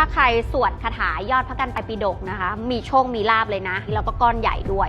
ถ้าใครสวดคาถายอดพระกันไตปิฎกนะคะ มีโชคมีลาบเลยนะ แล้วก็ก้อนใหญ่ด้วย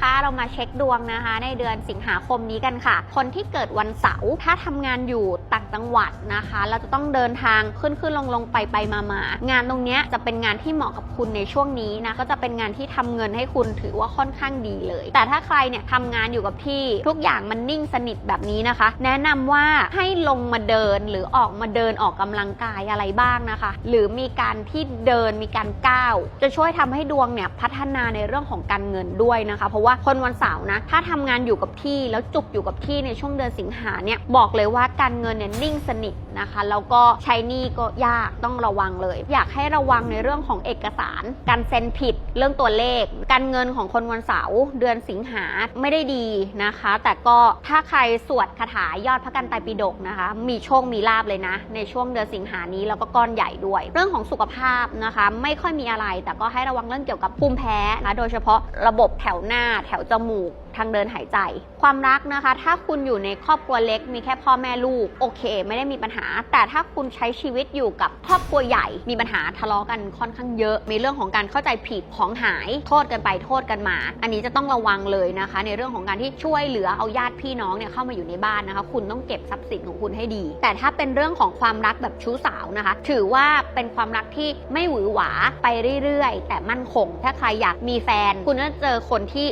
ค่ะเรามาเช็คดวงนะคะ ในเดือนสิงหาคมนี้กันค่ะ คนที่เกิดวันเสาร์ถ้าทำงานอยู่ต จังหวัดนะคะ เราจะต้องเดินทางขึ้นขึ้นลงลงไปไปมามางานตรงนี้จะเป็นงานที่เหมาะกับคุณในช่วงนี้นะก็จะเป็นงานที่ทำเงินให้คุณถือว่าค่อนข้างดีเลย แต่ถ้าใครเนี่ยทำงานอยู่กับที่ทุกอย่างมันนิ่งสนิทแบบนี้นะคะ แนะนำว่าให้ลงมาเดินหรือออกมาเดินออกกำลังกายอะไรบ้างนะคะ หรือมีการที่เดินมีการก้าว จะช่วยทำให้ดวงเนี่ยพัฒนาในเรื่องของการเงินด้วยนะคะ เพราะว่าคนวันเสาร์นะถ้าทำงานอยู่กับที่แล้วจุกอยู่กับที่ในช่วงเดือนสิงหาเนี่ยบอกเลยว่าการเงินเนี่ยนิ่งสนิทนะคะ แล้วก็ใช้นี้ก็ยากต้องระวังเลย อยากให้ระวังในเรื่องของเอกสาร การเซ็นผิดเรื่องตัวเลข การเงินของคนวันเสาร์เดือนสิงหาไม่ได้ดีนะคะ แต่ก็ถ้าใครสวดคาถายอดพระกันไตรปิฎกนะคะ มีโชคมีลาบเลยนะ ในช่วงเดือนสิงหานี้แล้วก็ก้อนใหญ่ด้วย เรื่องของสุขภาพนะคะ ไม่ค่อยมีอะไร แต่ก็ให้ระวังเรื่องเกี่ยวกับภูมิแพ้นะโดยเฉพาะระบบแถวหน้าแถวจมูก ทางเดินหายใจ ความรักนะคะ ถ้าคุณอยู่ในครอบครัวเล็ก มีแค่พ่อแม่ลูก โอเค ไม่ได้มีปัญหา แต่ถ้าคุณใช้ชีวิตอยู่กับครอบครัวใหญ่ มีปัญหาทะเลาะกันค่อนข้างเยอะ มีเรื่องของการเข้าใจผิดของหาย โทษกันไปโทษกันมา อันนี้จะต้องระวังเลยนะคะ ในเรื่องของการที่ช่วยเหลือเอาญาติพี่น้องเนี่ยเข้ามาอยู่ในบ้านนะคะ คุณต้องเก็บทรัพย์สินของคุณให้ดี แต่ถ้าเป็นเรื่องของความรักแบบชู้สาวนะคะ ถือว่าเป็นความรักที่ไม่หวือหวาไปเรื่อยๆ แต่มั่นคง ถ้าใครอยากมีแฟน คุณจะเจอคนที่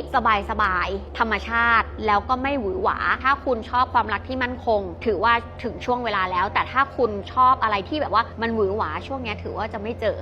สบายๆธรรมชาติ แล้วก็ไม่หวือหวา ถ้าคุณชอบความรักที่มั่นคง ถือว่าถึงช่วงเวลาแล้ว แต่ถ้าคุณชอบอะไรที่แบบว่ามันหวือหวาช่วงนี้ถือว่าจะไม่เจอ